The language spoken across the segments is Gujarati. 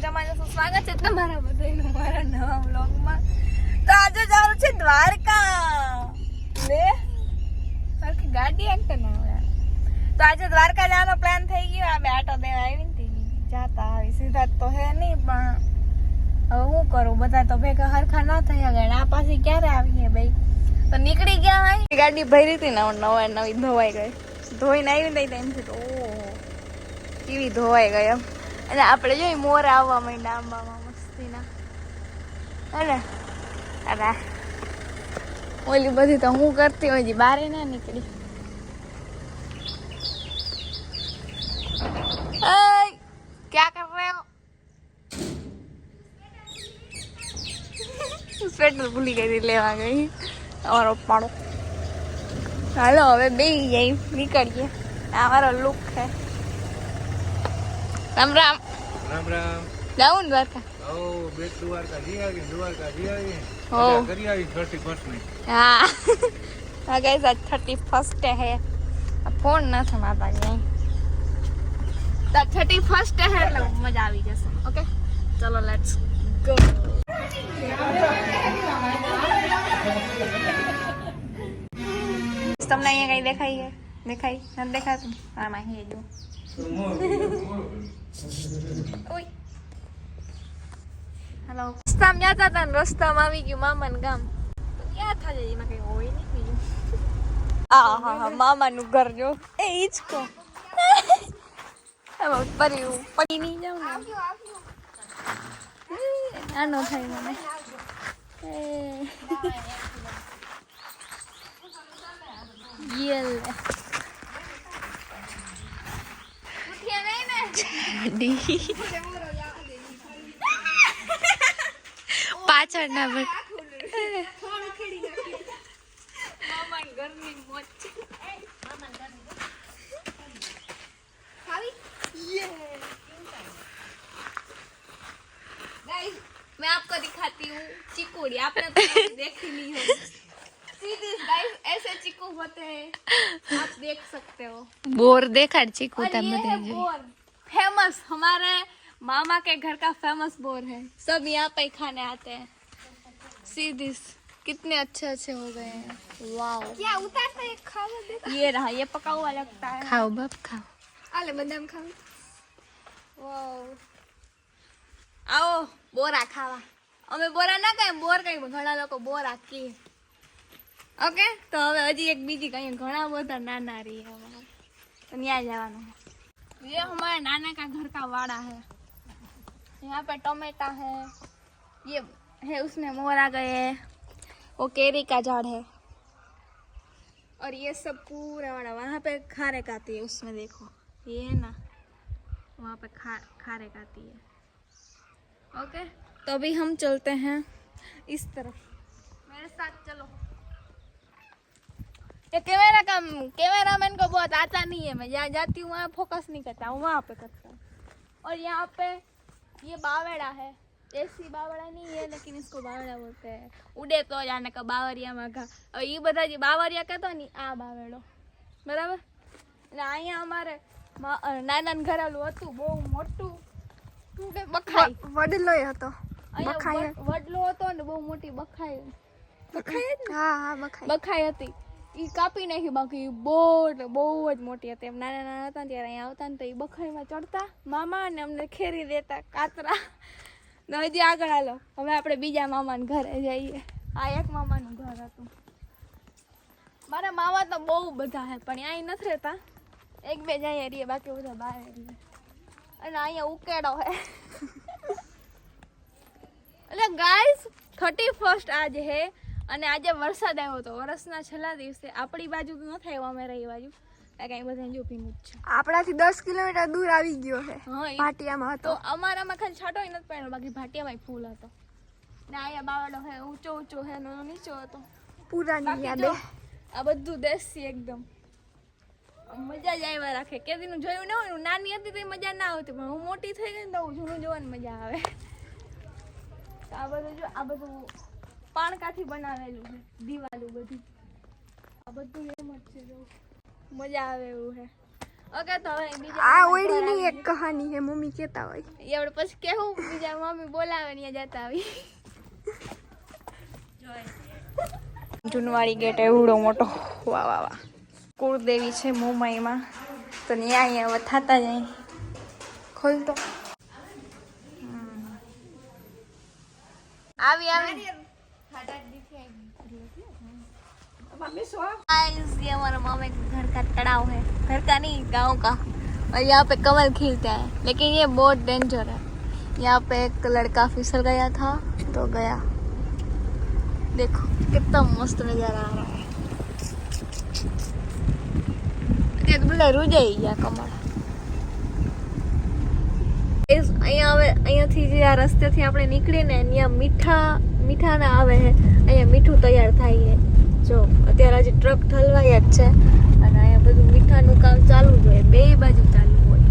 મજામાં જશો સ્વાગત છે તમારા બધાનું મારા નવા વ્લોગમાં. તો આજે જવાનું છે દ્વારકા. લે, સરખી ગાડી એક ના તો આજે દ્વારકા જવાનો પ્લાન થઈ ગયો. બે આટો દેવા આવી ને તી. જાતા આવી. સીધા તો હે નહીં પણ હવે હું કરું? બધા તો ભેગા હરખા ના થયા ગયા આ પાસે ક્યારે આવીએ ભાઈ તો નીકળી ગયા હોય ગાડી ભરી હતી ને નવા નવી ધોવાઈ ગઈ. ધોઈને આવી ને છે ઓહો, કેવી ધોવાઈ ગઈ એમ. અને આપણે જોઈએ મોર આવવા માંડ્યા આંબામાં મસ્તીના. અને અરે. ઓલી બધી તો હું કરતી હોય બારે ના નીકળી. ક્યાં કર રહે સ્વેટર ભૂલી ગઈ લેવા ગઈ. અમારો પાડો. હાલો, હવે બે જઈ નીકળીએ. અમારો લુક છે. રામ રામ રામ રામ જાઉં ને દ્વારકા ઓ બેટ દ્વારકા જી આવી દ્વારકા જી આવી હો. મજા કરી આવી થર્ટી ફર્સ્ટની હા હા ગાઈસ આજ થર્ટી ફર્સ્ટ હે આ ફોન નથી મારતા ક્યાંય તો થર્ટી ફર્સ્ટ હે એટલે મજા આવી જશે ઓકે ચલો લેટ્સ ગો તમને અહીંયા કઈ દેખાય છે દેખાય નથી દેખાતું આમાં હે જો ઓય હેલો. રસ્તામાં જતા હતા ને રસ્તામાં આવી ગયું મામાનું ગામ. ક્યાં થાય એમાં કઈ હોય નહીં બીજું. આ હા હા મામાનું ઘર જો. એ કહો. એમાં પરી પડી નહીં જાઉં આનો થાય મને. યેલ પાછળ ના બટ मैं आपको दिखाती हूँ चिकोड़ी आपने तो कभी देखी नहीं होगी सीधी गाइस ऐसे चिकू होते हैं आप देख सकते हो બોર દેખાડ ચીકુ और ये है बोर फेमस हमारे मामा के घर का फेमस बोर है सब यहाँ पे ही खाने आते हैं सीधी कितने अच्छे अच्छे हो गए हैं वाओ क्या उतारता है खावा देता ये रहा ये पका हुआ लगता है ખાઓ બાપ ખાઓ આલે બદામ ખાવ વાવ આવો બોરા ખાવા અમે બોરા ના કહીએ બોર કઈ ઘણા લોકો બોરા કહે ઓકે તો હવે હજી એક બીજી કઈ ઘણા બધા નાના રહી હમારે ત્યાં જવાનું ये हमारे नाना का घर का वाड़ा है यहाँ पे टोमेटा है ये है उसमें मोर आ गए है वो केरी का झाड़ है और ये सब पूरा वाड़ा वहाँ पे खारे काती है उसमें देखो ये है ना वहाँ पे खा खारे काती है ओके तो अभी हम चलते हैं इस तरफ़ मेरे साथ चलो ये कैमरा का कैमरा मैन को बहुत आता नहीं है मैं जहाँ जाती हूँ वहाँ फोकस नहीं करता हूँ वहाँ पे करता हूँ और यहाँ पे ये बावड़ा है देसी बावड़ा नहीं है लेकिन इसको बावड़ा बोलते हैं उड़े तो जाने का बावरिया में घा और ये બધા જે બાવરિયા કહેતો ને આ બાવડો બરાબર એટલે અહીંયા અમારે મા- અ, નાનાનું ઘરેલું હતું બહુ મોટું શું કે બખાઈ વડલો હતો અહીંયા બખાઈ. વડ- વડલો હતો ને બહુ મોટી બખાઈ બખાઈ જ ને? હા હા બખાય બખાઈ હતી ઈ કાપી નાખી બાકી બહુ એટલે બહુ જ મોટી હતી. એમ નાના નાના હતા ત્યારે અહીંયા આવતા ને તો એ બખાઈમાં ચડતા. મામા અને અમને ખેરી દેતા, કાતરા. ને હજી આગળ હાલો. હવે આપણે બીજા મામાના ઘરે જઈએ. આ એક મામાનું ઘર હતું. મારા મામા તો બહુ બધા હે, પણ અહીં નથી રહેતા. એક બે જ અહીંયા રહીએ, બાકી બધા બહાર રહીએ. અને અહીંયા ઉકેડો હે. એટલે ગાઈસ થર્ટી ફર્સ્ટ આજ હે. અને આજે વરસાદ આવ્યો હતો વરસના છેલ્લા દિવસે આપણી બાજુ ન થાય અમે રહી બાજુ. કારણ કે બધા જો ભીનું જ છે. આપણાથી દસ કિલોમીટર દૂર આવી ગયો છે હા ઈ હતો. અમારામાં ખાલી છાંટો નથી પડ્યો બાકી ભાટિયામાં ફૂલ હતો. ને અહીંયા બાવડો હે ઊંચો ઊંચો હે ને નીચો હતો. પુરાની યાદે આ બધું દેશી એકદમ. મજા જ આવ્યા રાખે. કેદીનું જોયું ન હોય નાની હતી તો મજા ના આવતી પણ હું મોટી થઈ ગઈ ને તો જૂનું જોવાની મજા આવે. આ બધું જો આ બધું પાણકાથી બનાવેલું છે દિવાલું બધું. આ બધું એમ જ છે જો. મજા આવે એવું છે ઓકે તો હવે બીજા આ ઓયડીની એક કહાની હે મમ્મી કહેતા હોય. એ આપણે પછી કેવું બીજા મમ્મી બોલાવે ને અહીંયા જતા આવી. જુનવાડી ગેટ એવડો મોટો. વાહ વાહ વાહ. કુળદેવી છે મુંબઈમાં. તો ત્યાં અહીંયા થતા જાય ખોલતો હમ. આવી. આવી गाइस ये हमारा मामा के घर का तालाब है घर का नहीं गांव का और यहाँ पे कमल खिलता है लेकिन ये बहुत डेंजर है यहाँ पे एक लड़का फिसल गया था तो गया देखो कितना मस्त नजारा आ रहा है ये तो बोले रुजाई ગયા કમળ Guys, અહીંયા હવે અહીંયાથી જે આ રસ્તેથી આપણે નીકળીને ત્યાં મીઠા મીઠાના આવે છે અહીંયા મીઠું તૈયાર થાય છે જો અત્યારે આજે ટ્રક ઠલવાયા જ છે અને અહીંયા બધું મીઠાનું કામ ચાલુ જ હોય બે બાજુ ચાલુ હોય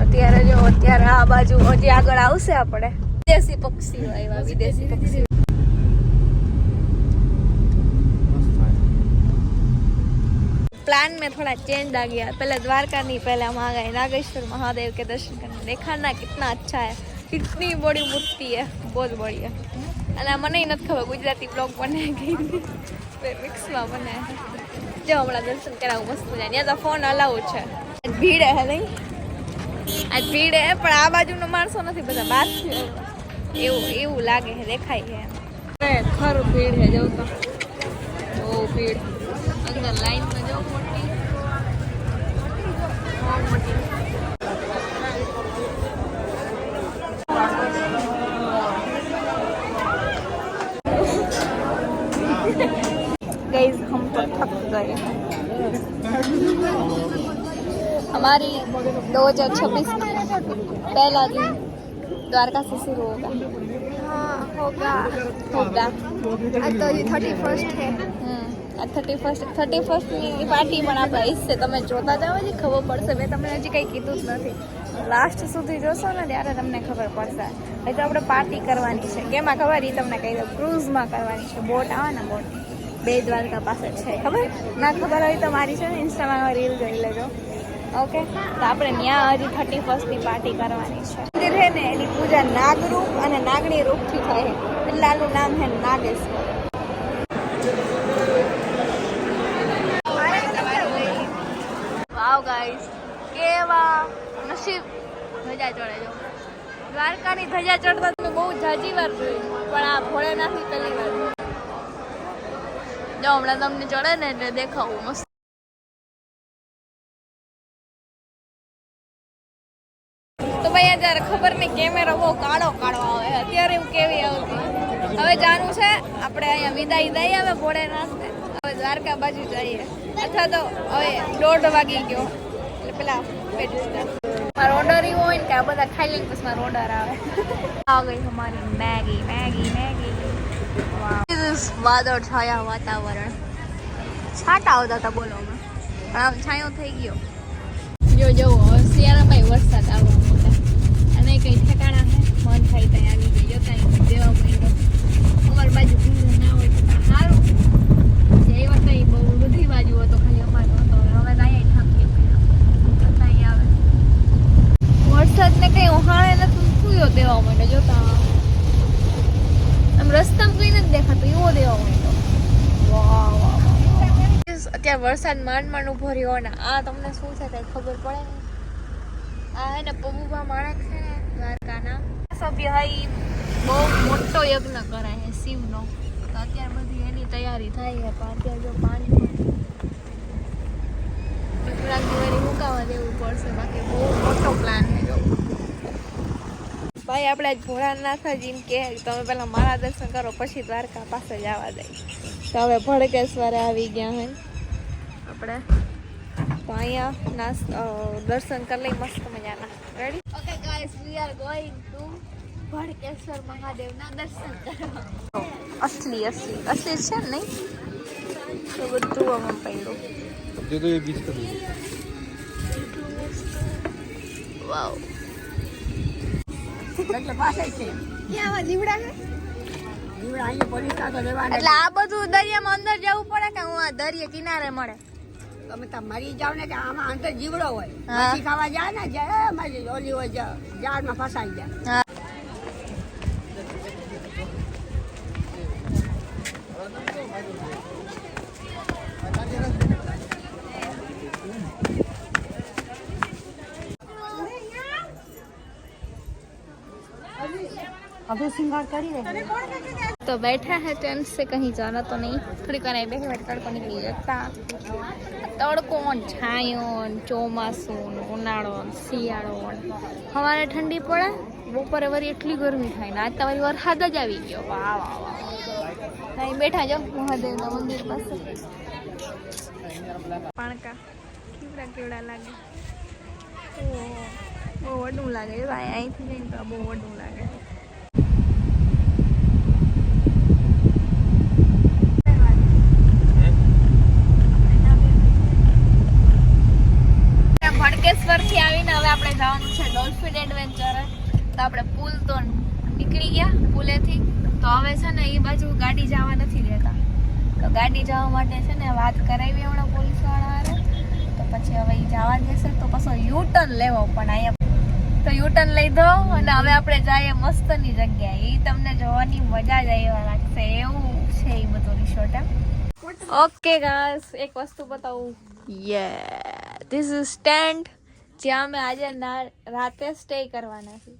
અત્યારે જો અત્યારે આ બાજુ હજી આગળ આવશે આપણે વિદેશી પક્ષીઓ આવ્યા વિદેશી પક્ષીઓ प्लान में थोड़ा चेंज आ गया पहले द्वारका नहीं पहले हम आ गए नागेश्वर महादेव के दर्शन करने देखा ना कितना अच्छा है कितनी बड़ी मूर्ति है बहुत बड़ी है અને મને નથી ખબર ગુજરાતી બ્લોગ બનાવી ગઈ મિક્સમાં બને. જો હમણાં દર્શન કરાવું મસ્ત મજા ત્યાં તો ફોન અલાઉ છે. ભીડે હે નહીં? આજ ભીડ હે, પણ આ બાજુનો માણસો નથી બધા બહાર. એવું એવું લાગે છે, દેખાય છે ખરું ભીડ છે જવું તો. બહુ ભીડ. અંદર લાઈનમાં જવું મોટી મોટી. गाइस हम तो थक गए हमारी 2026 पहला दिन द्वारका से शुरू होगा હા હોગા होगा આ તો હજી થર્ટી ફર્સ્ટ હે થર્ટી ફર્સ્ટ થર્ટી ફર્સ્ટની પાર્ટી પણ આપણે ઈચ્છે તમે જોતા જાઓ હજી ખબર પડશે મેં તમને હજી કંઈ કીધું જ નથી લાસ્ટ સુધી જોશો ને ત્યારે તમને ખબર પડશે હજી તો આપણે પાર્ટી કરવાની છે કેમાં ખબર એ તમને કહી દઉં ક્રૂઝમાં કરવાની છે બોટ આવે ને બોટ બે દ્વારકા પાસે છે, ખબર? ના ખબર હોય તો મારી છે ને ઇન્સ્ટામાં રીલ જોઈ લેજો. ઓકે તો આપણે ત્યાં હજી થર્ટી ફર્સ્ટની પાર્ટી કરવાની છે. મંદિર છે ને, એની પૂજા નાગરૂપ અને નાગણી રૂપથી થાય એટલે આનું નામ છે નાગેશ્વર. વાવ ગાઈસ કેવા નસીબ. ધજા ચડે દ્વારકાની ધજા ચડતા તમે બહુ જાજી વાર જોઈ પણ આ ભોળેનાથની પહેલી વાર. જો હમણાં તમને ચડે ને એટલે દેખાવું મસ્ત. તો ભાઈ અત્યારે ખબર નહીં કેમેરો બહુ કાળો કાળો આવે. અત્યારે હું કેવી આવતી? હવે જાણવું છે આપણે અહીંયા વિદાય દઈએ આવે ભોળેનાથને. હવે દ્વારકા બાજુ જઈએ. અથવા તો હવે દોઢ વાગી ગયો. એટલે પેલા મારો ઓર્ડર એવો હોય ને કે આ બધા ખાઈ લઈને પછી મારો ઓર્ડર આવે. આ ગઈ અમારી મેગી મેગી મેગી. વાદળ છાયા વાતાવરણ. છાંટા આવતા હતા બોલો પણ આમ છાંયો થઈ ગયો. જો જો, શિયાળામાં વરસાદ આવવા મોટા અને કંઈ ઠેકાણા હે? મન થાય ત્યાં આવી દેવા માંડ્યો અમારી બાજુ ભીડ ના હોય તો સારું. જે એ કંઈ બહુ બધી બાજુ હતો ખાલી અમારો હતો. હવે તો અહીંયા ઠાકી અહીં આવે. વરસાદ ને કઈ ઓહાણે નથી સુયો દેવા માંડ્યો જોતા આમ રસ્તામાં કઈ નથી દેખાતું, એવો દેવા માંડ્યો તો. વાહ વાહ અત્યારે વરસાદ માંડ માંડ ઊભો રહ્યો ને આ તમને શું છે કઈ ખબર પડે ને? આ હે ને પબુભા માણેક છે ને, દ્વારકાના. સભ્ય હઈ બહુ મોટો યજ્ઞ કરાય છે શિવનો. તો અત્યારે બધી એની તૈયારી થાય છે પણ અત્યારે જો પાણી થોડાક દિવાળી મુકાવા દેવું પડશે, બાકી બહુ મોટો પ્લાન છે જો ભાઈ આપણે આજ ભોળાનાથજી કે તમે પહેલા મારા દર્શન કરો પછી દ્વારકા પાસે જવા દઈ તો હવે ભડકેશ્વરે આવી ગયા હે. આપણે તો અહીંયા નાસ અ, દર્શન કરી લઈ મસ્ત મજાના. Ready okay guys we are going to Bhadkeshwar મહાદેવના દર્શન કરવા. અસલી અસલી અસલી છે ને નહીં? તો બધું આમાં પડ્યું. જે તો એ બીજ કરી વાવ ક્યાં જીવડા છે. એટલે આ બધું દરિયામાં અંદર જવું પડે કે હું આ દરિયા કિનારે મળે? તમે તો મરી જાવ ને કે આમાં અંદર જીવડો હોય. ખાવા જાય ને ઓલી હોય જા- ઝાડમાં ફસાઈ જાય. तो बैठा है ट्रेन से कहीं जाना तो नहीं। थोड़ी कहना हमारे ठंडी पड़े वो पर वरी एटली गर्मी थाय ना। आता तो वरी वर हद ज आवी वाह वाह वाह नहीं बैठा जाओ महादेव ना मंदिर पास। पण का केवड़ा केवड़ा लागे? ओ ओ वडू लागे। भाई आई थी नहीं तो बहुत वडू लागे। ભડકેશ્વરથી આવીને હવે આપણે જવાનું છે ડોલ્ફિન એડવેન્ચર. તો આપણે પુલ તો નીકળી ગયા પુલેથી. તો હવે છે ને એ બાજુ ગાડી જવા નથી દેતા. તો ગાડી જવા માટે છે ને વાત કરાવી હમણાં પોલીસવાળા તો પછી હવે એ જવા દેશે. તો પછી યુ ટર્ન લેવો પણ અહીંયા. તો યુટર્ન લઈ દો અને હવે આપણે જઈએ મસ્તની જગ્યાએ. એ તમને જોવાની મજા જ આવ્યા લાગશે. એવું છે એ બધું રિસોર્ટ એમ. ઓકે ગાઈસ એક વસ્તુ બતાવું. યે ધીસ ઇઝ સ્ટેન્ડ જ્યાં અમે આજે રાતે સ્ટે કરવાના છે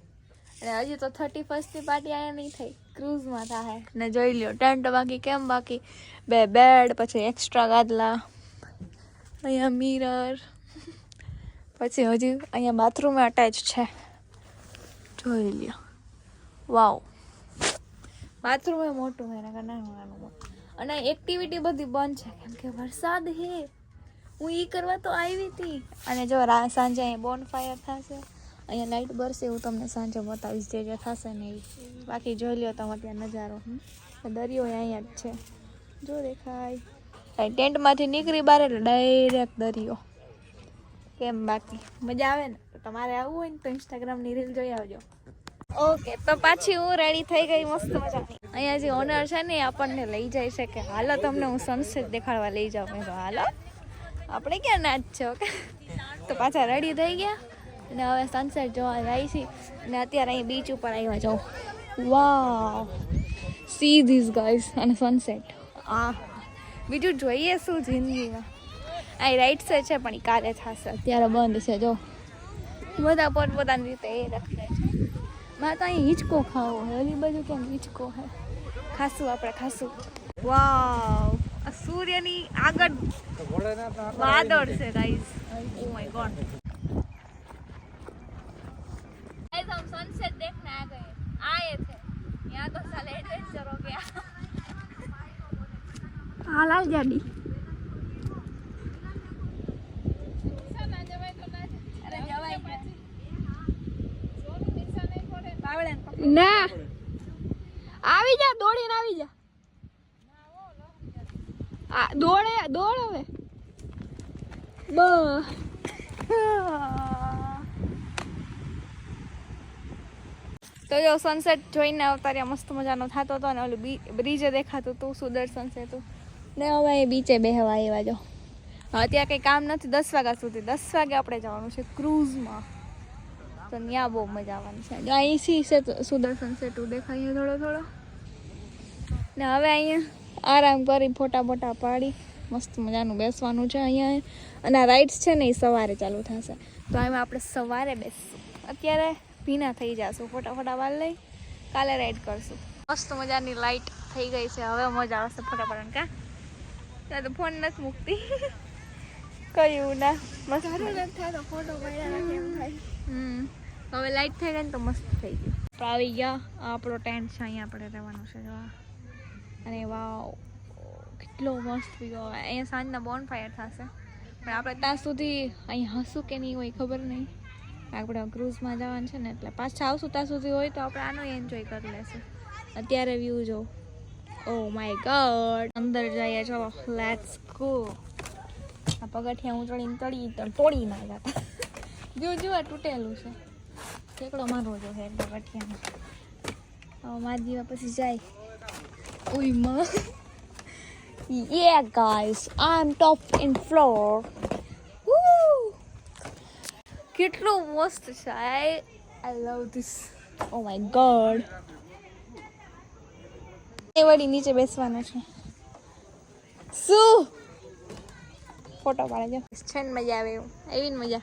અને હજી તો થર્ટી ફર્સ્ટની પાર્ટી અહીંયા નહીં થઈ. ક્રૂઝમાં થાય. ને જોઈ લ્યો ટેન્ટ બાકી, કેમ બાકી? બે બેડ પછી એક્સ્ટ્રા ગાદલા, અહીંયા મિરર પછી હજી અહીંયા બાથરૂમ અટેચ છે. જોઈ લ્યો. વાવ બાથરૂમ મોટું એના નાનું નાનું અને એક્ટિવિટી બધી બંધ છે, કેમ કે વરસાદ હે હું એ કરવા તો આવી હતી. અને જો સાંજે અહીંયા બોન ફાયર થશે. અહીંયા લાઇટ બરસે હું તમને સાંજે બતાવીશ જે જે થશે ને એ બાકી જોઈ લ્યો તમે ત્યાં નજારો. દરિયો અહીંયા જ છે. જો દેખાય. ટેન્ટમાંથી નીકળી બહાર એટલે ડાયરેક્ટ દરિયો. કેમ બાકી? મજા આવે ને? તમારે આવવું હોય ને તો ઇન્સ્ટાગ્રામની રીલ જોઈ આવજો. ઓકે, તો પાછી હું રેડી થઈ ગઈ મસ્ત મજાની. અહીંયા જે ઓનર છે ને એ આપણને લઈ જાય છે કે, હાલો, તમને હું સનસેટ દેખાડવા લઈ જાઉં. મેં હાલો. આપણે ક્યાં નાચ છે? તો પાછા રેડી થઈ ગયા. અને હવે સનસેટ જોવા જાય છે. અને અત્યારે અહીં બીચ ઉપર આવ્યા જાઉં વાવ સી ધીસ ગાઈઝ અને સનસેટ આ. બીજું જોઈએ શું જિંદગીમાં. અહીં રાઈટ સાઈડ છે, પણ કાલે થશે. અત્યારે બંધ છે, જો. બધા પોતપોતાની રીતે એ રખડે છે. મારે તો અહીં હિંચકો ખાવો હોય. ઓલી બાજુ કેમ હિંચકો હે ખાસું, આપણે ખાસું. વાવ આ સૂર્યની આગળ વાદળ છે guys oh my god guys हम सनसेट देखने आ गए आए थे यहाँ तो साले एडवेंचर हो गया હાલાલ ગાડી અરે જવાય બાવળે ને દોડે, દોડ હવે. બ તો જો સનસેટ જોઈને અવતાર્યા મસ્ત મજાનો થતો હતો અને ઓલું બ્રિજે દેખાતું હતું સુદર્શન સેતુ ને હવે એ બીચે બેહવા આવ્યા જો. અત્યારે કંઈ કામ નથી, દસ વાગ્યા સુધી, દસ વાગે આપણે જવાનું છે ક્રૂઝમાં તો ત્યાં બહુ મજા આવવાની છે. અહીંથી છે સુદર્શન સેતુ દેખાય છે થોડો થોડો. ને હવે અહીંયા આરામ કરી ફોટા બોટા પાડી મસ્ત મજાનું બેસવાનું છે અહીંયા. અને આ રાઇડ્સ છે ને એ સવારે ચાલુ થશે. તો એમાં આપણે સવારે બેસશું. અત્યારે ભીના થઈ જશું. ફોટા ફોટા વાળ લઈ કાલે રાઈડ કરશું. મસ્ત મજાની લાઇટ થઈ ગઈ છે. હવે મજા આવશે ફોટા પાડવાની. કા? ત્યાં તો ફોન નથી મૂકતી. કયું ના? મસ્ત. થાય તો ફોટો હમ. હવે લાઇટ થઈ ગઈ ને તો મસ્ત થઈ ગયું. આવી ગયા. આપણો ટેન્ટ છે. અહીંયા આપણે રહેવાનું છે. જો આ. અને વાવ, કેટલો મસ્ત આવે. અહીંયા સાંજના બોન ફાયર થશે. પણ આપણે ત્યાં સુધી અહીંયા હસું કે નહીં હોય ખબર નહીં. આપણે ક્રૂઝમાં જવાનું છે ને, એટલે પાછા આવશું ત્યાં સુધી હોય તો આપણે આનો એન્જોય કરી લેશું. અત્યારે વ્યૂ જો. ઓ માય ગોડ અંદર જઈએ, ચલો લેટ્સ ગો આ પગથિયા ચડીને તળી તોડી ના હતા જો જો આ તૂટેલું છે. ઠેકડો મારો જો હે, પગથિયાનો. હવે મારી જેવા પછી જાય. માં Yeah, guys, I'm top in floor. Woo! કેટલું મસ્ત છે. I love this. Oh oh my god એ વળી નીચે બેસવાના છે. શું ફોટો પાડે છે. ને મજા આવે એવું. એવી ને મજા.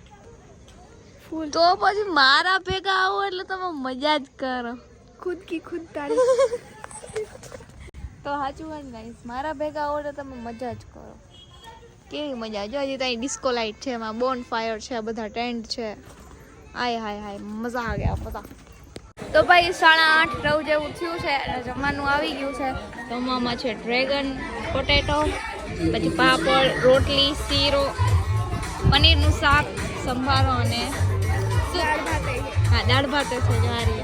તો પછી મારા ભેગા આવો એટલે તમે મજા જ કરો. ખુદ કી ખુદ તારીફ તો સાચું હોય ને ગાઈસ મારા ભેગા આવો તમે મજા જ કરો. કેવી મજા? જો હજી ત્યાં ડિસ્કો લાઇટ છે એમાં બોન ફાયર છે બધા ટેન્ટ છે. હાય હાય હાય મજા આ ગયા મજા તો ભાઈ સાડા આઠ નવ જેવું થયું છે અને જમવાનું આવી ગયું છે. જમવામાં છે ડ્રેગન પોટેટો પછી પાપડ રોટલી શીરો પનીરનું શાક સંભારો અને. હા દાળ ભાત છે જારી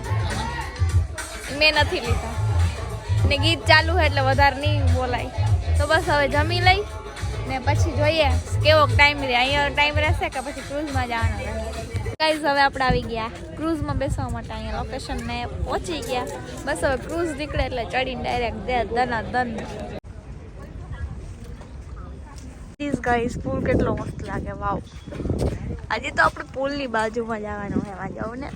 મેં નથી લીધા. ને ગીત ચાલુ હોય એટલે વધારે નહીં બોલાય. તો બસ હવે જમી લઈ ને પછી જોઈએ કેવો ટાઈમ રહે અહીંયા ટાઈમ રહેશે કે પછી ક્રૂઝમાં જવાનો ગાઈઝ હવે આપણે આવી ગયા. ક્રૂઝમાં બેસવા માટે અહીંયા લોકેશનને પહોંચી ગયા. બસ હવે ક્રૂઝ નીકળે એટલે ચડીને ડાયરેક્ટ દે ધના દન. પ્લીઝ ગાઈઝ પુલ કેટલો મસ્ત લાગે. વાવ આજે તો આપણે પુલની બાજુમાં જવાનું હોય એમાં ને.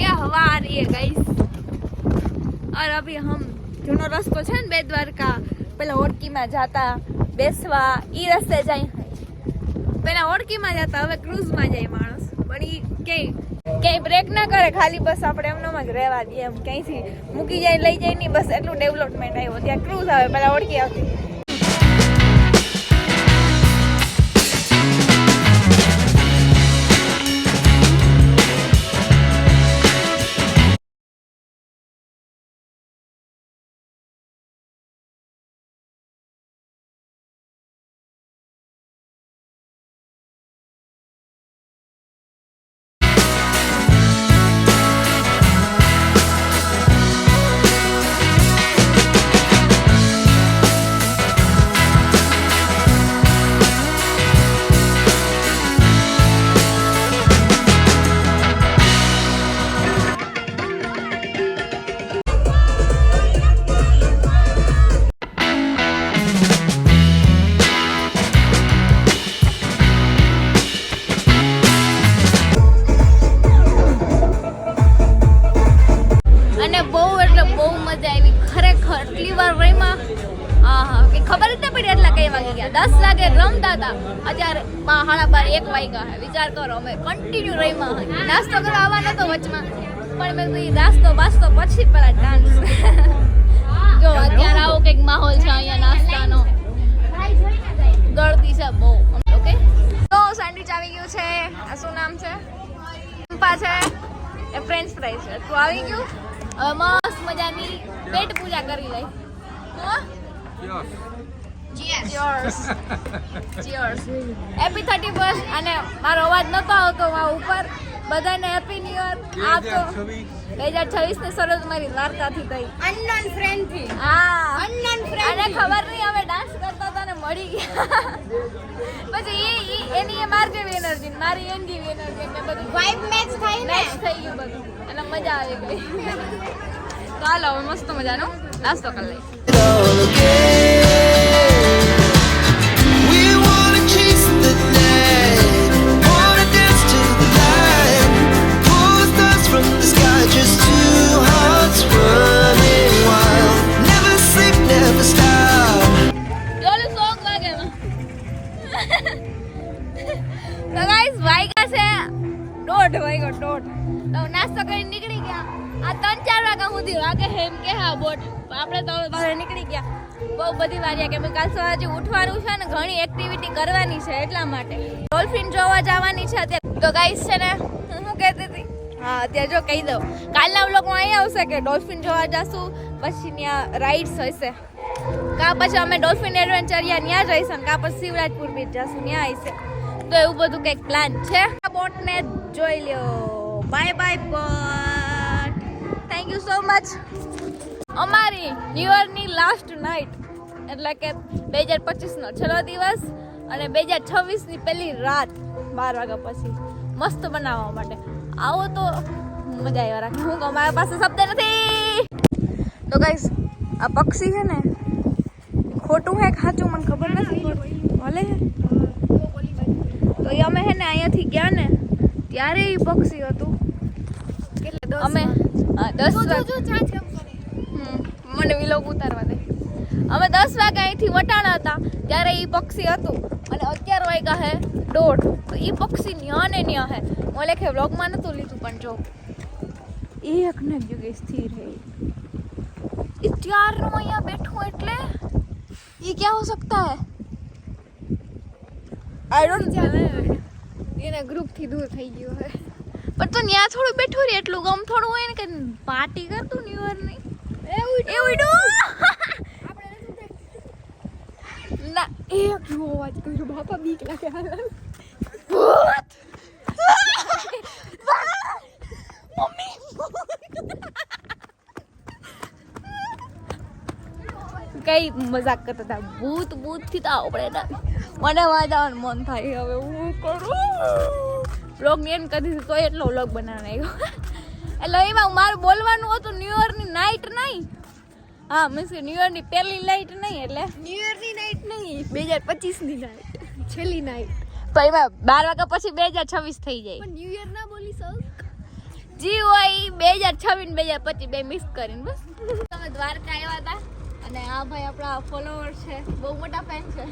क्या हवा आ रही है गाइस और अभी हम જૂનો રસ્તો છે ને બે દ્વારકા પેલા ઓડકીમાં જાતા બેસવા ઈ રસ્તે જાય પેલા ઓડકીમાં જતા હવે ક્રૂઝમાં જાય માણસ પણ ઈ ક્યાંય ક્યાંય બ્રેક ના કરે ખાલી બસ આપણે એમનેમ જ રહેવા દઈએ એમ ક્યાંયથી મૂકી જાય લઈ જાય નહીં બસ એટલું ડેવલપમેન્ટ આવ્યું ત્યાં ક્રૂઝ આવે પેલા ઓડકી આવતી ફ્રાઈ છે. તું આવી ગયું? મસ્ત મજાની પેટ પૂજા કરી લઈ. હેપી થર્ટી ફર્સ્ટ અને મારો અવાજ નતો આવતો આ ઉપર. બધાને હેપી ન્યુ યર આપો તો બે હજાર છવ્વીસની શરૂઆત મારી વાર્તાથી થઈ. અનનોન ફ્રેન્ડથી. હા. અનનોન અને ખબર નહીં હવે ડાન્સ કરતા હતા મળી ગયા. પછી એ એની એ માર જેવી એનર્જી મારી એન જેવી એનર્જી એટલે બધું. વાઇબ મેચ થાય ને? મેચ થઈ ગયું બધું. એટલે મજા આવી ગઈ. તો હાલો હવે મસ્ત મજાનો નાસ્તો કરી લઈ વાગ્યા વાગે છે કે, હા બોટ આપણે તો બહાર નીકળી ગયા. બહુ બધી વાર કે મેં કાલ સવારે ઉઠવાનું છે ને, ઘણી એક્ટિવિટી કરવાની છે એટલા માટે. ડોલ્ફિન જોવા જવાની છે અત્યારે. તો ગાઈસ છે ને, હું કહેતી હતી? હા, અત્યારે જો કહી દઉં. કાલના લોકો અહીંયા આવશે કે ડોલ્ફિન જોવા જશું, પછી ત્યાં રાઈડ્સ હશે. કા પછી અમે ડોલ્ફિન એડવેન્ચર ત્યાં જઈશું રહીશું કા પછી શિવરાજપુર બીચ જશું, ત્યાં આવીશે તો એવું બધું કંઈક પ્લાન છે. આ બોટને જોઈ લ્યો. Bye bye boat thank you so much અમારી ન્યુ લાસ્ટ નાઇટ એટલે કે બે હજાર પચીસનો છેલ્લો દિવસ અને બે હજાર છવ્વીસની પહેલી રાત બાર વાગ્યા પછી મસ્ત બનાવવા માટે. આવો તો મજા આવ્યા રાખે. હું અમારા મારા પાસે શબ્દ નથી. તો ગાઈસ આ પક્ષી છે ને ખોટું હે ખાચું મને ખબર નથી ભલે તો એ અમે હે ને અહીંયાથી ગયા ને ત્યારે એ પક્ષી હતું. અમે હા, દસ મને વિલોગ ઉતારવા દે. અમે દસ વાગે અહીંથી વટાણા હતા ત્યારે એ પક્ષી હતું. અને અગિયાર વાગ્યા હે દોઢ. તો એ પક્ષી ન્યાં ને ન્યાં હે. મોલે કે વ્લોગમાં નહોતું લીધું પણ જો. એક ને જગ્યાએ સ્થિર હે ત્યારનું અહીંયા બેઠું એટલે એ ક્યાં હો સકતા હે? આઈ ડોન્ટ એને ગ્રુપથી દૂર થઈ ગયું હે. પણ તો ત્યાં થોડું બેઠું રે એટલું ગમ થોડું હોય ને કે પાર્ટી કરતું ન્યુ યરની એવું એવું ડું ના એ કેવો અવાજ કર્યો બાપા બીક લાગે ભૂત! મમ્મી કઈ મજાક કરતા હતા? ભૂત ભૂતથી તો આપણે મને વાંધાવાનું મન થાય હવે હું કરું? બ્લોગની એન્ડ કરી દીધું તો એટલો વ્લોગ બનાવવાનો આવ્યો. એટલે એમાં મારું બોલવાનું હતું ન્યુ યરની નાઇટ નાઈટ નહીં. હા મીન્સ કે ન્યુ યરની પહેલી નાઈટ નહીં એટલે. ન્યુ યરની નાઇટ નાઈટ નહીં બે હજાર પચીસની નાઈટ છેલ્લી નાઈટ તો એમાં બાર વાગ્યા પછી બે હજાર છવ્વીસ થઈ જાય. પણ ન્યુ યર ના બોલી સર જી હોય બે હજાર છવ્વીસ બે હજાર પચીસ બે મિસ કરીને બસ. તમે દ્વારકા આવ્યા હતા અને આ ભાઈ આપણા ફોલોવર છે બહુ મોટા ફેન છે.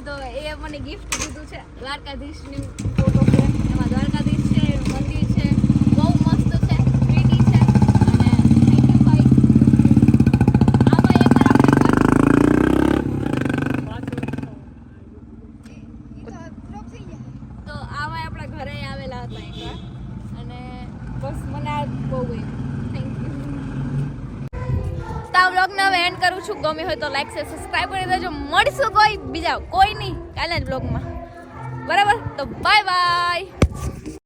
તો એ મને ગિફ્ટ દીધું છે દ્વારકાધીશની ફોટો એમાં દ્વારકાધીશ છે એનું મંદિર છે બહુ મસ્ત છે પ્રીટી છે અને થેન્ક યુ ભાઈ આ ભાઈ એકવાર આપણે તો આ ભાઈ આપણા ઘરે આવેલા હતા એકવાર અને બસ મને આ બહુ થેન્ક યુ તો આ બ્લોગને હવે ગમી હોય તો લાઈક છે સબસ્ક્રાઈબ કરી દેજો. મળીશું કોઈ બીજા કોઈ નહીં કાલે જ બ્લોગમાં બરાબર? તો બાય બાય